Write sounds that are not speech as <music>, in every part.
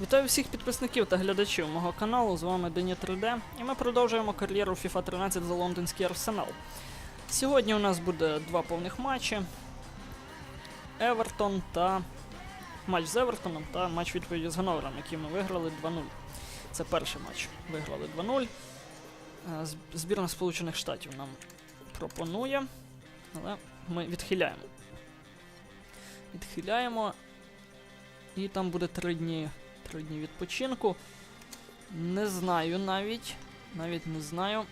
Вітаю всіх підписників та глядачів мого каналу. З вами Дені 3D, і ми продовжуємо кар'єру FIFA 13 за лондонський арсенал. Сьогодні у нас буде два повних матчі: Евертон та матч з Евертоном та матч відповіді з Ганновером, який ми виграли 2-0. Це перший матч. Виграли 2-0. Е, Збірна Сполучених Штатів нам пропонує, але ми відхиляємо. Відхиляємо. І там буде три дні, три дні відпочинку. Не знаю навіть. Навіть не знаю,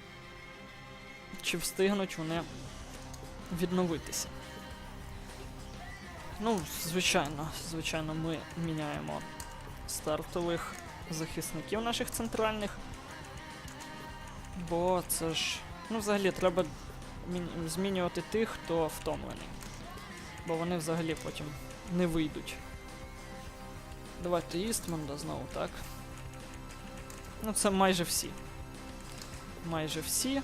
чи встигнуть вони відновитися. Ну, звичайно, звичайно, ми міняємо стартових захисників наших центральних. Бо це ж. Ну, взагалі, треба змінювати тих, хто втомлений. Бо вони взагалі потім не вийдуть. Давайте Істмонда знову, так. Ну, це майже всі. Майже всі.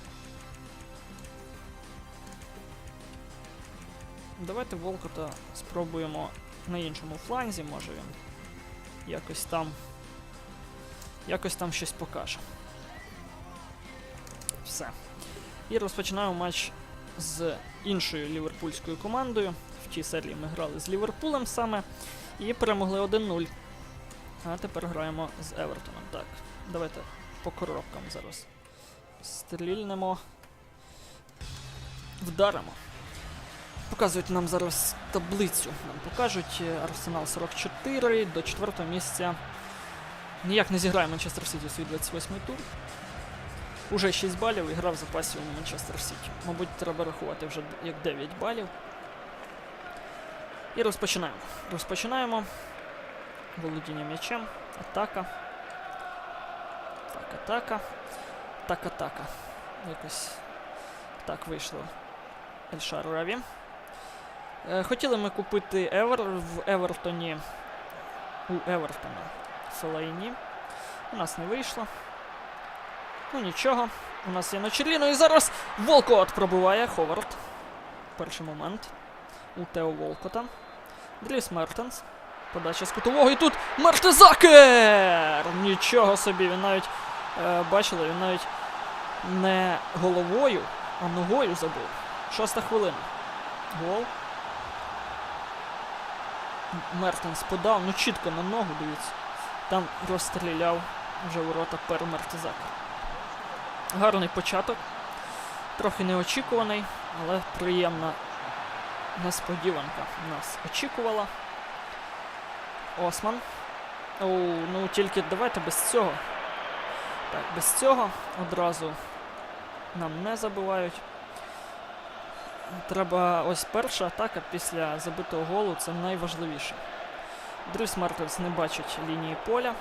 Давайте Волкота спробуємо на іншому фланзі, може він якось там. Якось там щось покаже. Все. І розпочинаємо матч з іншою ліверпульською командою. В тій серії ми грали з Ліверпулем саме. І перемогли 1-0. А тепер граємо з Евертоном. Так, давайте по коробкам зараз. Стрільнемо. Вдаримо. Показують нам зараз таблицю. Нам покажуть е, Арсенал 44 до 4 місця. Ніяк не зіграє Манчестер Сіті свій 28-й тур. Уже 6 балів і гра в запасі у Манчестер Сіті. Мабуть, треба рахувати вже як 9 балів. І розпочинаємо. Розпочинаємо. Володіння м'ячем. Атака. Так, атака. Так, атака. Якось так вийшло. Ельшар Раві. Е, хотіли ми купити Евер в Евертоні. У Евертона Фелейні. У нас не вийшло. Ну нічого. У нас є Ночеліно і зараз Волкот пробиває Ховард. Перший момент. У Тео Волкота. Дріс Мертенс. Подача з кутового і тут Мертезакер! Нічого собі, він навіть е, бачили, він навіть не головою, а ногою забив. Шоста хвилина. Гол. Мертенс подав, ну чітко на ногу, дивіться. Там розстріляв вже ворота Перу Мертезакер. Гарний початок. Трохи неочікуваний, але приємна несподіванка нас очікувала. Осман. Оу, ну тільки давайте без цього. Так, без цього одразу нам не забивають. Треба ось перша атака після забитого голу це найважливіше. Дрюс Мартенс не бачить лінії поля.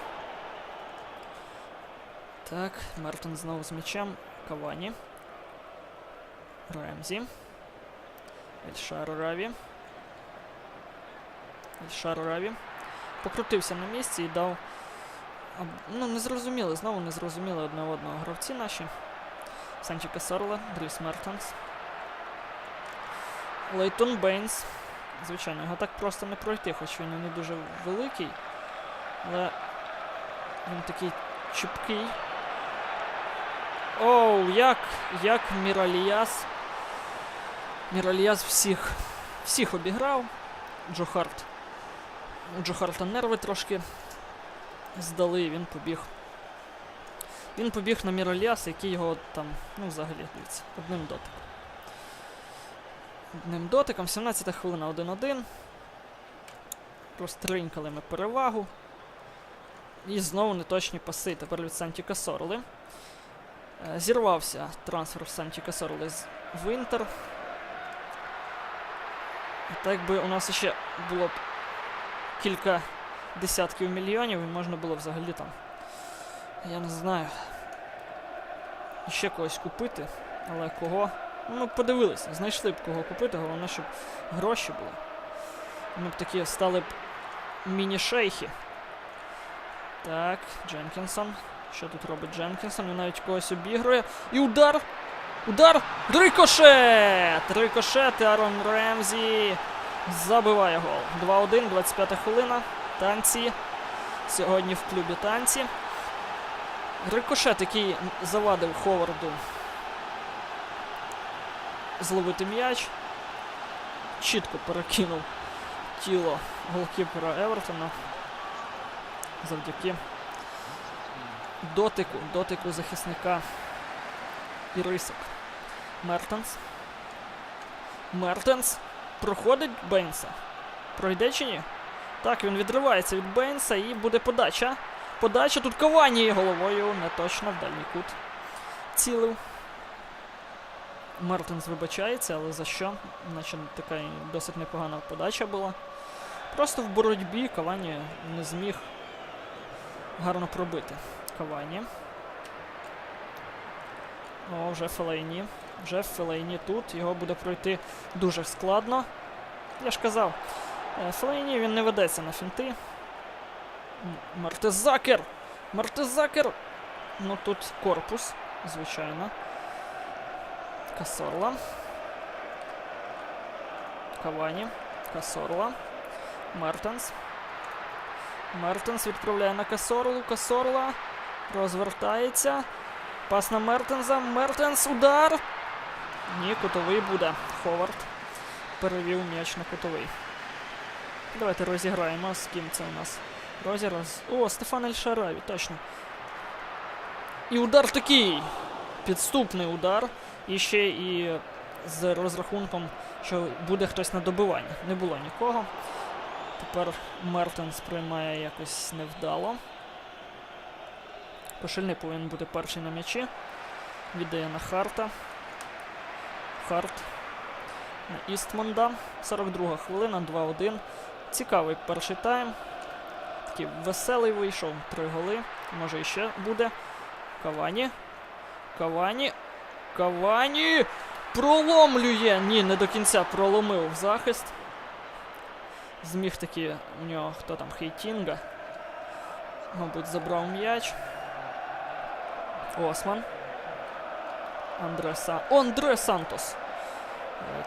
Так, Мартин знову з м'ячем. Кавані. Ремзі. Ельшар Раві. Ельшар Раві. Покрутився на місці і дав. Ну, не зрозуміли, знову не зрозуміли одне одного гравці наші. Санчі Касарла, Дріс Мертенс. Лейтон Бейнс. Звичайно, його так просто не пройти, хоч він не дуже великий. Але він такий чіпкий. Оу, як, як Міраліяс. Міраліяс всіх, всіх обіграв. Джо Харт. У Джо нерви трошки здали, він побіг. Він побіг на Міраліас, який його там, ну взагалі, дивіться, одним дотиком. Одним дотиком, 17 хвилина 1-1. Розтринькали ми перевагу. І знову неточні паси. Тепер від Санті Касорли. Е, Зірвався трансфер Санті Касорли з в Інтер. І так би у нас ще було б кілька десятків мільйонів, і можна було взагалі там. Я не знаю. Ще когось купити, але кого? Ну, ми подивилися, знайшли б кого купити, головне, щоб гроші були. Ми б такі стали б міні-шейхи. Так, Дженкінсон. Що тут робить Дженкінсон? Він навіть когось обігрує. І удар! Удар! Рикошет! Рикошет Арон Ремзі забиває гол. 2-1, 25 хвилина. Танці. сьогодні в клубі танці. Рикошет, який завадив Ховарду зловити м'яч. Чітко перекинув тіло голкіпера Евертона завдяки дотику, дотику захисника Ірисок. Мертенс. Мертенс проходить Бейнса. Пройде чи ні? Так, він відривається від Бейнса і буде подача. Подача тут Кавані головою не точно в дальній кут. Цілив. Мертенс вибачається, але за що? Наче така досить непогана подача була. Просто в боротьбі Кавані не зміг гарно пробити. Кавані. О, вже Фелейні. Вже Фелейні тут. Його буде пройти дуже складно. Я ж казав, е, Фелейні він не ведеться на фінти. Мартезакер! Мартезакер! Ну тут корпус, звичайно. Касорла. Кавані. Касорла. Мертенс. Мертенс відправляє на Касорлу. Касорла. Розвертається. Пас на Мертенза. Мертенс. Удар. Ні, кутовий буде. Ховард перевів м'яч на кутовий. Давайте розіграємо. З ким це у нас? Розіграш. О, Стефан Ельшараві, точно. І удар такий. Підступний удар. І ще і з розрахунком, що буде хтось на добиванні. Не було нікого. Тепер Мертенс приймає якось невдало. Кошельник повинен бути перший на м'ячі. Віддає на Харта. Харт. На Істмонда. 42 хвилина, 2-1. Цікавий перший тайм. Такий веселий вийшов. Три голи. Може іще буде. Кавані. Кавані. Кавані! Проломлює! Ні, не до кінця проломив захист. Зміг таки у нього хто там Хейтінга. Мабуть, забрав м'яч. Осман. Андре Сан... Андре Сантос.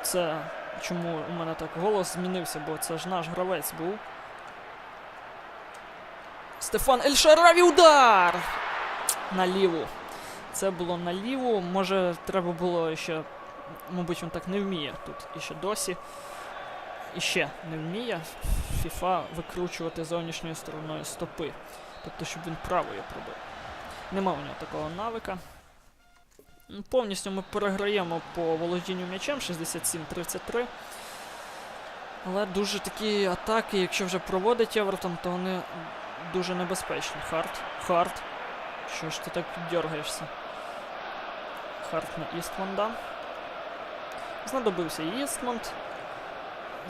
Це чому у мене так голос змінився, бо це ж наш гравець був. Стефан Ельшараві удар! На ліву. Це було на ліву. Може, треба було ще. Мабуть, він так не вміє тут і ще досі. І ще не вміє FIFA викручувати зовнішньою стороною стопи. Тобто, щоб він правою пробив. Нема у нього такого навика. Повністю ми переграємо по володінню м'ячем 67-33. Але дуже такі атаки, якщо вже проводить Евертон, то вони дуже небезпечні. Харт. Харт. Що ж ти так дергаєшся? Харт на Істмонда. Знадобився Істмонд.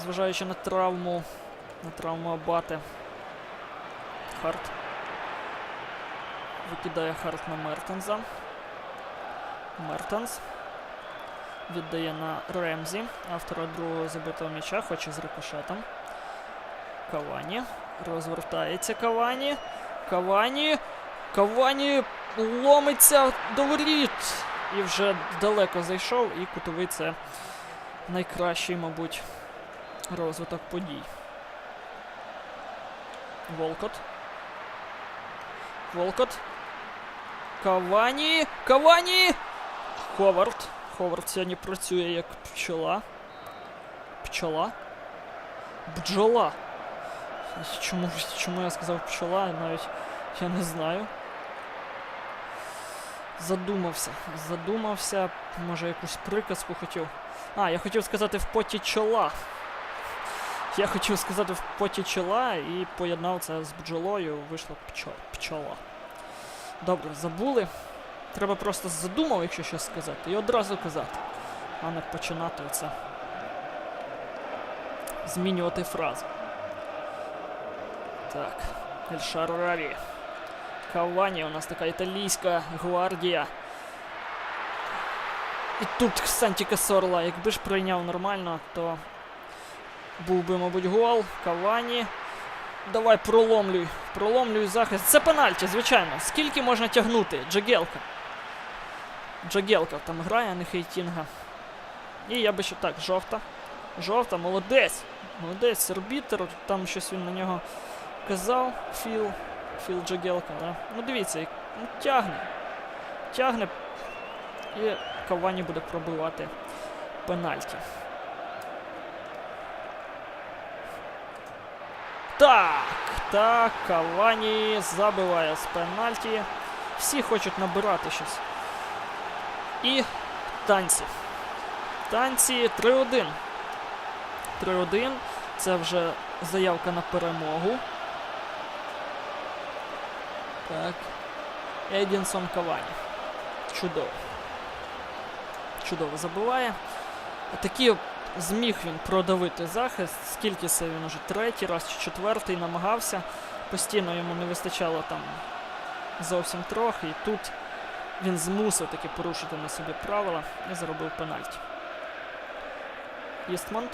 Зважаючи на травму. На травму Абати. Харт. Викидає Харт на Мертенза. Мертенс. Віддає на Ремзі. Автора другого забитого м'яча, хоч і з рикошетом. Кавані. Розвертається Кавані. Кавані. Кавані ломиться до воріт. І вже далеко зайшов, і кутовий це найкращий, мабуть, розвиток подій. Волкот. Волкот. Кавані. Кавані! Ховард. Ховард сьогодні працює як пчола. Пчола? Бджола. Чому, чому я сказав пчола, навіть я не знаю. Задумався. Задумався. Може якусь приказку хотів. А, я хотів сказати в поті чола. Я хотів сказати в поті чола і поєднав це з бджолою, вийшло пчо, пчола. Добре, забули. Треба просто задумав, якщо щось сказати, і одразу казати, а не починати оце. Змінювати фразу. Так, Ельшар Раві. Кавані, у нас така італійська гвардія. І тут Санті Касорла, якби ж прийняв нормально, то був би, мабуть, гол. Кавані. Давай проломлюй. Проломлюй захист. Це пенальті, звичайно. Скільки можна тягнути? Джагелка. Джагелка там грає, а не Хейтінга. І я би ще так, жовта. Жовта, молодець. Молодець, арбітер. Там щось він на нього казав. Філ. Філ Джагелка, да? Ну дивіться, ну, тягне. Тягне. І Кавані буде пробивати пенальті. Так, так, Кавані забиває з пенальті. Всі хочуть набирати щось. І танці. Танці 3-1. 3-1. Це вже заявка на перемогу. Так. Едінсон Кавані. Чудово. Чудово забиває. Такі зміг він продавити захист. Скільки це він уже третій раз чи четвертий намагався. Постійно йому не вистачало там зовсім трохи. І тут він змусив таки порушити на собі правила і заробив пенальті. Істмонд.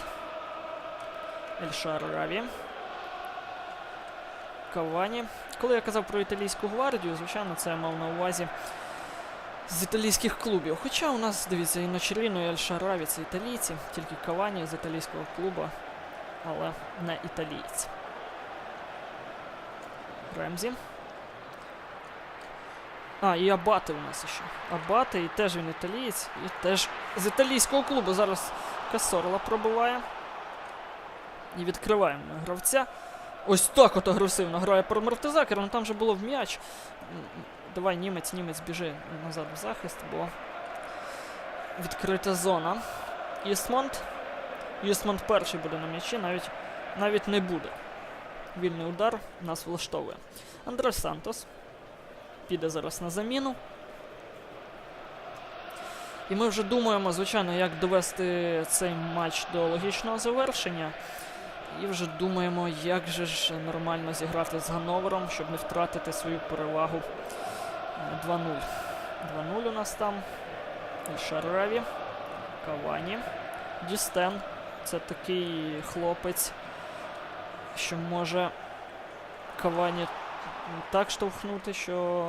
Ельшар Раві. Кавані. Коли я казав про італійську гвардію, звичайно, це я мав на увазі з італійських клубів. Хоча у нас, дивіться, і Ночеріно, і Ельшараві це італійці, тільки Кавані з італійського клубу, але не італієць. Ремзі. А, і Абати у нас ще. Абати, і теж він італієць, і теж з італійського клубу. Зараз Касорла пробиває. І відкриваємо гравця. Ось так от агресивно грає про Мартизакер, ну там же було в м'яч. Давай, німець, німець, біжи назад в захист, бо відкрита зона. Істмонд. Істмонд перший буде на м'ячі, навіть, навіть не буде. Вільний удар нас влаштовує. Андрес Сантос піде зараз на заміну. І ми вже думаємо, звичайно, як довести цей матч до логічного завершення. І вже думаємо, як же ж нормально зіграти з Гановером, щоб не втратити свою перевагу. Е, 2-0. 2-0 у нас там. Шараві. Кавані. Дістен. Це такий хлопець, що може Кавані так штовхнути, що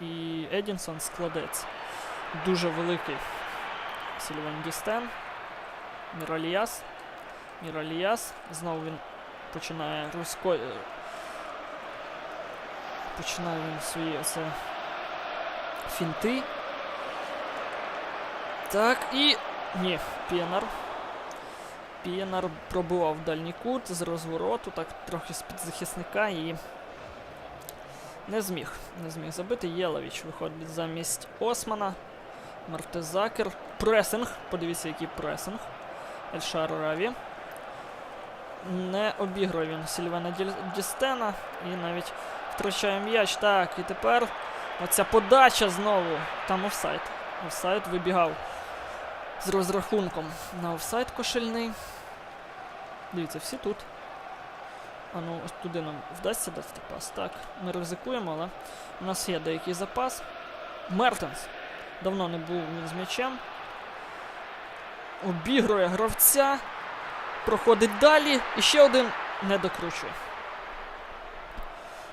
і Едінсон складеться. Дуже великий Сільван Дістен. Міраліяс. Міраліяс. Знову він починає русько... е, Починає він свої оце фінти. Так, і. Ні, Пєнар. Пєнар пробував дальній кут з розвороту, так трохи з-під захисника і. Не зміг. Не зміг забити. Єловіч виходить замість Османа. Мартезакер. Пресинг. Подивіться, який пресинг. Ельшар Раві. Не обігрує він Сільвена Дістена і навіть втрачає м'яч. Так, і тепер оця подача знову. Там офсайд. Офсайд вибігав з розрахунком на офсайд кошельний. Дивіться, всі тут. А ну, туди нам вдасться дати пас. Так, ми ризикуємо, але у нас є деякий запас. Мертенс. Давно не був він з м'ячем. Обігрує гравця. Проходить далі. І ще один не докручує.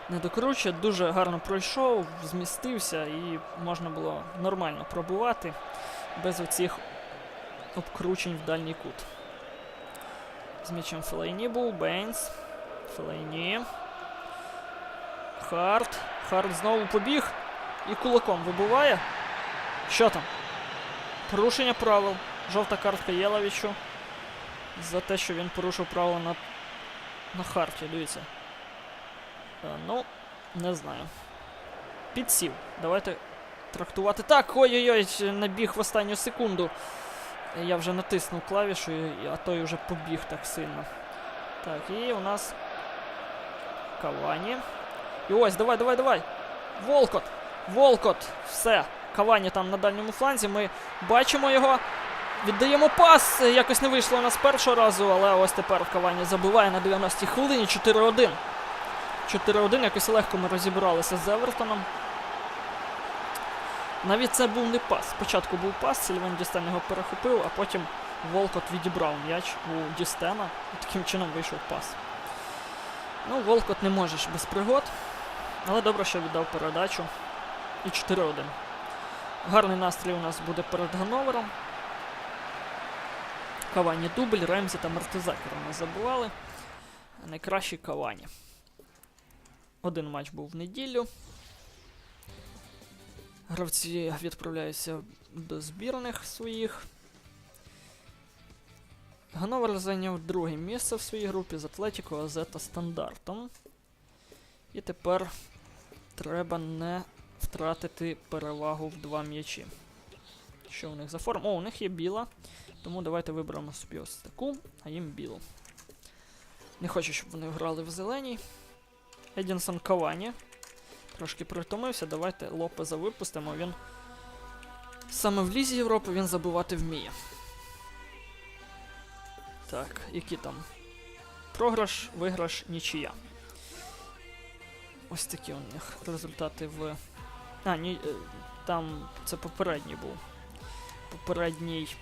Не докручує, дуже гарно пройшов, змістився і можна було нормально пробувати без оцих обкручень в дальній кут. З м'ячем Фелейні був, Бейнс. Фелейні. Харт. Харт знову побіг і кулаком вибиває. Що там? Порушення правил. Жовта картка Єловічу. За те, що він порушив правила на, на Харті, дивіться. Е, ну, не знаю. Підсів. Давайте трактувати. Так, ой-ой-ой, набіг в останню секунду. Я вже натиснув клавішу, а той вже побіг так сильно. Так, і у нас Кавані. І ось, давай, давай, давай. Волкот! Волкот! Все. Кавані там на дальньому фланзі. Ми бачимо його. Віддаємо пас. Якось не вийшло у нас першого разу, але ось тепер Кавані забиває на 90-й хвилині 4-1. 4-1, якось легко ми розібралися з Евертоном. Навіть це був не пас. Спочатку був пас, Сільвен Дістен його перехопив, а потім Волкот відібрав м'яч у Дістена. І таким чином вийшов пас. Ну, Волкот не можеш без пригод. Але добре, що віддав передачу. І 4-1. Гарний настрій у нас буде перед Гановером. Кавані дубль, Ремзі та Мартизакер у нас забували. Найкращий Кавані. один матч був в неділю. Гравці відправляються до збірних своїх. Гановер зайняв друге місце в своїй групі з Атлетіко АЗ та стандартом. І тепер треба не втратити перевагу в два м'ячі. Що у них за форма? О, у них є біла. Тому давайте виберемо собі ось таку, а їм білу. Не хочу, щоб вони грали в зеленій. Едінсон Кавані. Трошки притомився, давайте Лопеза випустимо. Він саме в Лізі Європи він забивати вміє. Так, які там? Програш, виграш, нічия. Ось такі у них результати в. А, ні, е, там це попередній був. Попередній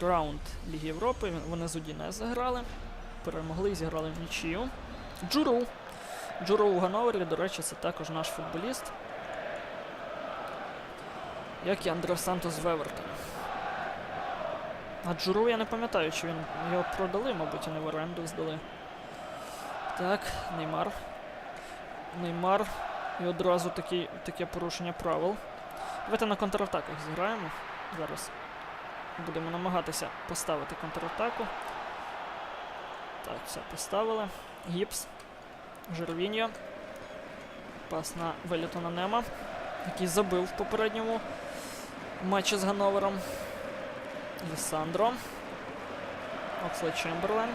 раунд Ліги Європи. Вони з Удіне заграли. Перемогли і зіграли в нічию. Джуру. Джуру у Гановері, до речі, це також наш футболіст. Як і Андре Сантос з Вевертона. А Джуру я не пам'ятаю, чи він його продали, мабуть, і не в оренду здали. Так, Неймар. Неймар. І одразу такі, таке порушення правил. Давайте на контратаках зіграємо. Зараз будемо намагатися поставити контратаку. Так, все поставили. Гіпс. Жервіньо. Пас на Велітона Нема, який забив в попередньому матчі з Гановером. Лісандро. Окслей Чемберлен.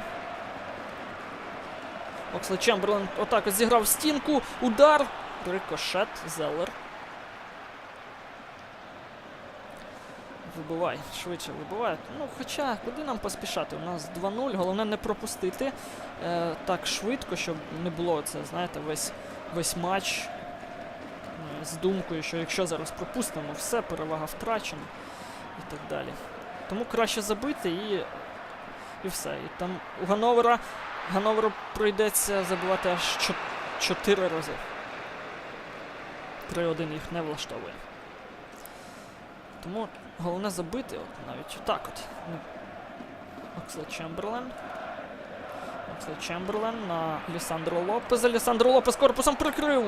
Окслей Чемберлен отак от зіграв стінку. Удар. Рикошет. Зеллер. Вибивай, швидше вибивай. Ну, хоча, куди нам поспішати? У нас 2-0, головне не пропустити е, так швидко, щоб не було це, знаєте, весь, весь матч е, з думкою, що якщо зараз пропустимо, все, перевага втрачена і так далі. Тому краще забити і, і все. І там у Гановера Гановеру прийдеться забивати аж 4 рази. 3-1 їх не влаштовує. Тому головне забити, от навіть так от. Ну, Оксле Чемберлен. Оксле Чемберлен на Лісандро Лопеза. Лісандро Лопез корпусом прикрив.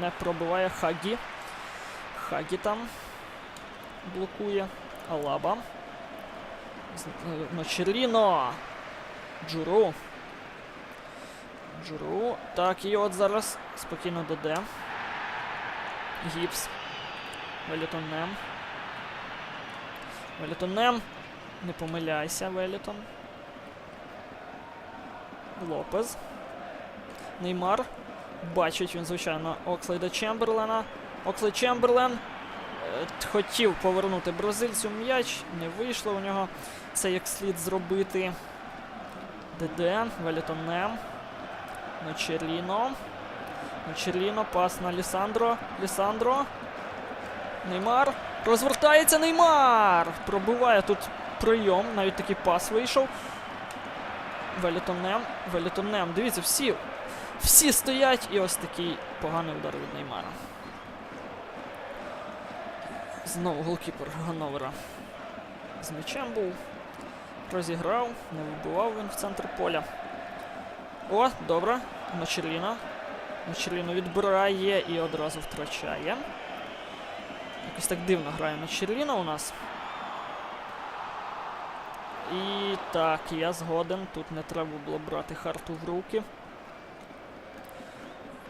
Не пробиває Хагі. Хагі там блокує. Алаба. Ночеріно. Джуру. Джуру. Так, і от зараз спокійно доде. Гіпс. Велітон Нем. Велітон Не помиляйся, Велітон. Лопез. Неймар. Бачить він, звичайно, Окслейда Чемберлена. Окслей Чемберлен хотів повернути бразильцю м'яч, не вийшло у нього це як слід зробити. ДД, Велітон Нем. Ночеріно. Ночеріно, пас на Лісандро. Лісандро. Неймар. Розвертається Неймар! Пробиває тут прийом, навіть такий пас вийшов. Велітонем. Велітонем. Дивіться, всі, всі стоять і ось такий поганий удар від Неймара. Знову голкіпер Гановера з м'ячем був. Розіграв, не вибивав він в центр поля. О, добре. Мачерліна. Мачерліно відбирає і одразу втрачає. Якось так дивно грає Мачерліна у нас. І так, я згоден. Тут не треба було брати харту в руки.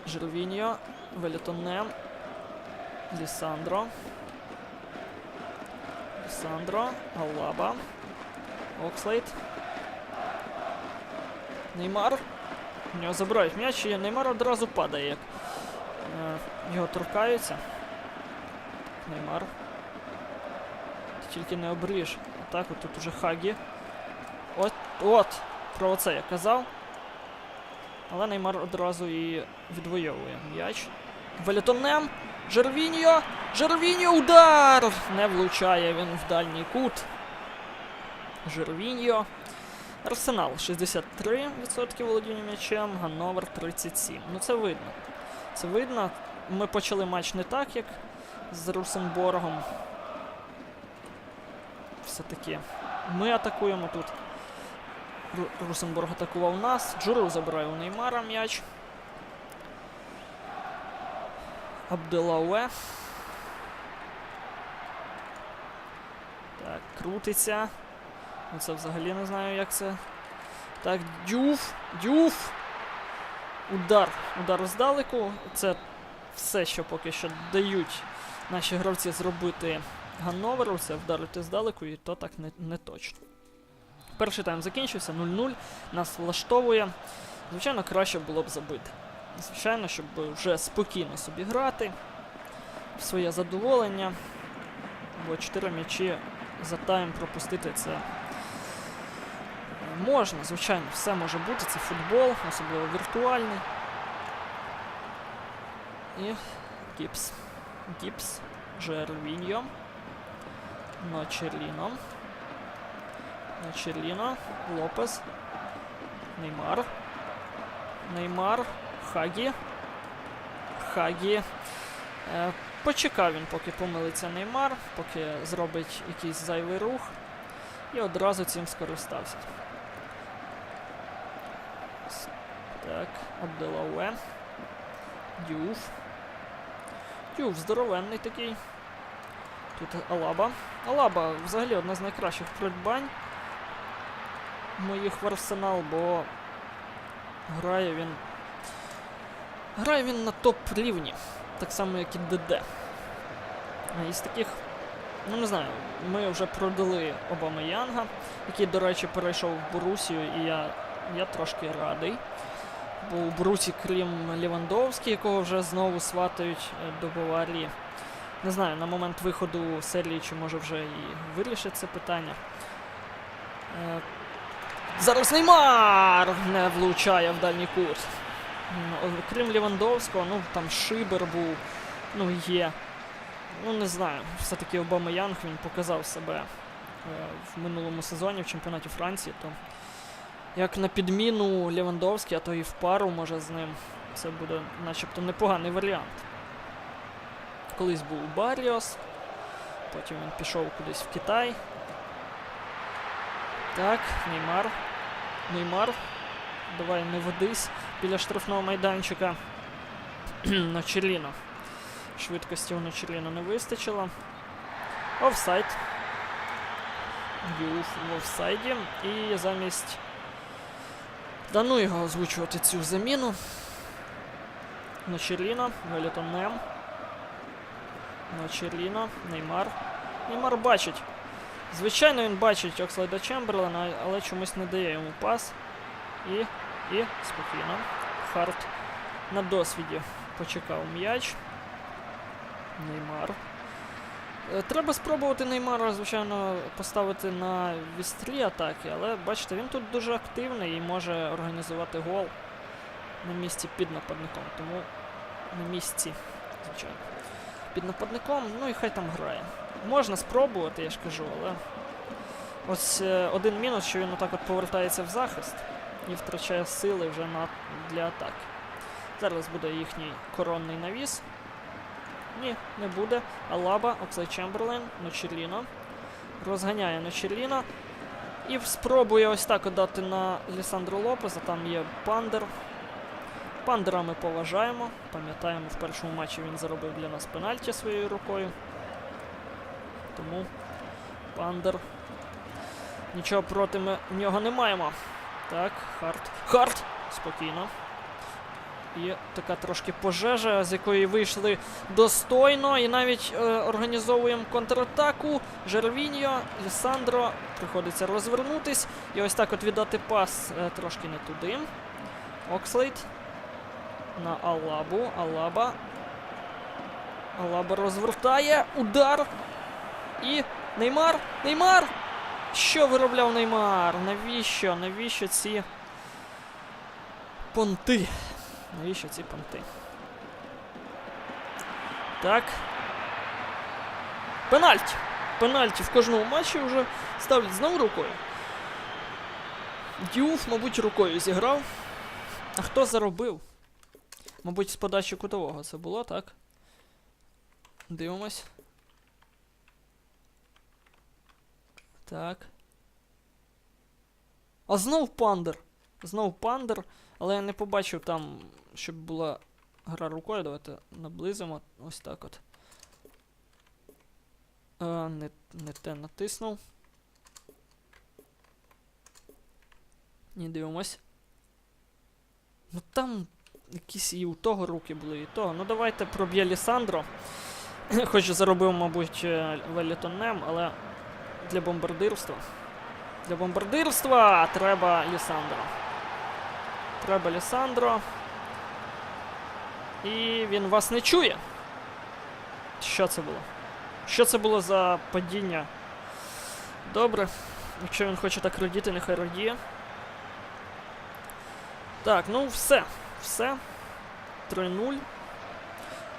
Жервіньо, Велітоне, Лісандро. Лісандро, Алаба. Окслейд. Неймар. У нього забирають м'яч, і Неймар одразу падає, як е, його торкаються. Неймар. Тільки не обріж. Так, от тут уже Хагі. От, от, про оце я казав. Але Неймар одразу і відвоює м'яч. Валітонем. Жервіньо! Жервіньо удар! Не влучає він в дальній кут. Жервіньо. Арсенал 63% володіння м'ячем, Ганновер 37. Ну це видно. Це видно. Ми почали матч не так, як з Русенборгом. Все-таки ми атакуємо тут. Русенборг атакував нас. Джуру забирає у Неймара м'яч. Абделауе. Так, крутиться. Ну це взагалі не знаю, як це. Так, дюф, дюф. Удар. Удар здалеку. Це все, що поки що дають наші гравці зробити Ганноверу. Це вдарити здалеку, і то так не, не точно. Перший тайм закінчився 0-0. Нас влаштовує. Звичайно, краще було б забити. Звичайно, щоб вже спокійно собі грати в своє задоволення. Бо 4 м'ячі за тайм пропустити це е, можна, звичайно, все може бути. Це футбол, особливо віртуальний. І Гіпс. Гіпс. Жервіньо. Ночеліно. Ночеліно. Лопес. Неймар. Неймар. Хагі. Хагі. Е, почекав він, поки помилиться Неймар, поки зробить якийсь зайвий рух. І одразу цим скористався. Так, Абделауе. Дюф. Дюф, здоровенний такий. Тут Алаба. Алаба взагалі одна з найкращих придбань моїх в арсенал, бо грає він. Грає він на топ рівні, так само, як і ДД. Із таких, ну не знаю, ми вже продали Обама Янга, який, до речі, перейшов в Борусію, і я, я трошки радий. Бо у Борусі, крім Лівандовський, якого вже знову сватають е, до Баварії. Не знаю, на момент виходу серії, чи може вже і вирішить це питання. Е, Зараз Неймар не влучає в дальній кут. Крім Лівандовського, ну там Шибер був, ну є. Ну не знаю, все-таки Обама Янг він показав себе е, в минулому сезоні в чемпіонаті Франції, то як на підміну Лівандовський, а то і в пару може з ним. Це буде начебто непоганий варіант. Колись був Барріос, потім він пішов кудись в Китай. Так, Неймар. Неймар. Давай не водись біля штрафного майданчика. <clears throat> Ночеліно. Швидкості у Ночеліно не вистачило. Офсайд. Юф в офсайді. І замість. Да ну його озвучувати цю заміну. Ночеліно, Велітон Нем. Ночеліно, Неймар. Неймар бачить. Звичайно, він бачить Окслайда Чемберлена, але чомусь не дає йому пас. І. І спокійно. Харт на досвіді почекав м'яч. Неймар. Е, Треба спробувати Неймара, звичайно, поставити на вістрі атаки, але бачите, він тут дуже активний і може організувати гол на місці під нападником. Тому на місці, звичайно. Під нападником, ну і хай там грає. Можна спробувати, я ж кажу, але. Ось е, один мінус, що він отак от повертається в захист і втрачає сили вже на, для атаки. Зараз буде їхній коронний навіс. Ні, не буде. Алаба, Оксай Чемберлен, Ночеліно. Розганяє Ночеліно. І спробує ось так отдати на Лісандро Лопеса. Там є Пандер. Пандера ми поважаємо. Пам'ятаємо, в першому матчі він заробив для нас пенальті своєю рукою. Тому Пандер. Нічого проти ми нього не маємо. Так, Харт. Харт! Спокійно. І така трошки пожежа, з якої вийшли достойно. І навіть е, організовуємо контратаку. Жервіньо, Лісандро. Приходиться розвернутись. І ось так от віддати пас е, трошки не туди. Окслейд. На Алабу. Алаба. Алаба розвертає. Удар. І Неймар. Неймар! Що виробляв Неймар? Навіщо? Навіщо ці понти? Навіщо ці понти? Так. Пенальті. Пенальті в кожному матчі вже ставлять знову рукою. Дюф, мабуть, рукою зіграв. А хто заробив? Мабуть, з подачі кутового це було, так? Дивимось. Так. А знов пандер. Знов пандер, але я не побачив там, щоб була гра рукою, давайте наблизимо. Ось так от. Е, не, не те натиснув. Ні, дивимось. Ну там якісь і у того руки були, і того. Ну давайте проб'є Лісандро. <clears throat> Хоч заробив, мабуть, е, Велітонем, але для бомбардирства. Для бомбардирства треба Лісандро. Треба Лісандро. І він вас не чує. Що це було? Що це було за падіння? Добре. Якщо він хоче так радіти, нехай радіє. Так, ну все. Все. 3-0.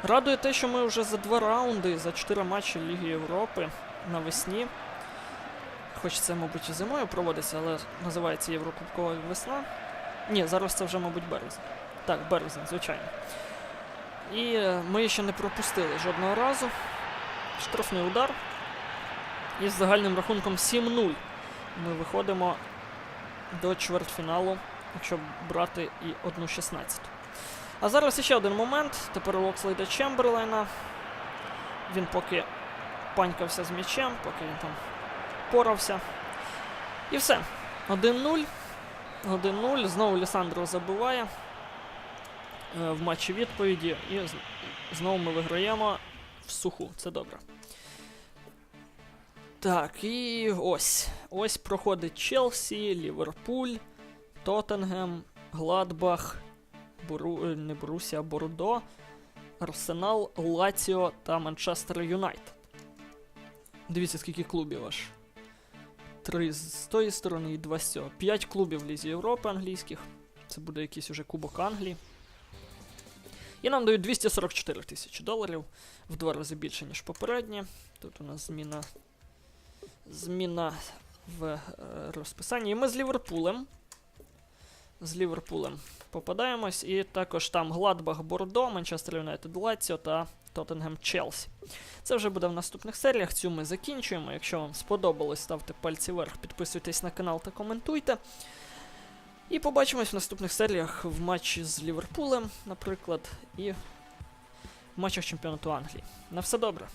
Радує те, що ми вже за два раунди, за 4 матчі Ліги Європи навесні. Хоч це, мабуть, і зимою проводиться, але називається Єврокубкова весна. Ні, зараз це вже, мабуть, березень. Так, березень, звичайно. І е, ми ще не пропустили жодного разу. Штрафний удар. І з загальним рахунком 7-0 ми виходимо до чвертьфіналу, якщо брати і 1-16. А зараз ще один момент. Тепер у Окслейда Чемберлейна. Він поки панькався з м'ячем, поки він там порався. І все. 1-0. 1-0. Знову Лісандро забиває е, в матчі відповіді. І знову ми виграємо в суху. Це добре. Так, і ось. Ось проходить Челсі, Ліверпуль, Тоттенгем, Гладбах, Бору... е, не Борусія, Бордо, Арсенал, Лаціо та Манчестер Юнайтед. Дивіться, скільки клубів аж. Три з тої сторони і два з цього. П'ять клубів Лізі Європи англійських. Це буде якийсь уже Кубок Англії. І нам дають 244 тисячі доларів. В два рази більше, ніж попередні. Тут у нас зміна. Зміна в е, розписанні. І ми з Ліверпулем. З Ліверпулем попадаємось. І також там Гладбах Бордо, Манчестер Юнайтед Лаціо та Тоттенгем Челсі. Це вже буде в наступних серіях. Цю ми закінчуємо. Якщо вам сподобалось, ставте пальці вверх, підписуйтесь на канал та коментуйте. І побачимось в наступних серіях в матчі з Ліверпулем, наприклад, і в матчах чемпіонату Англії. На все добре.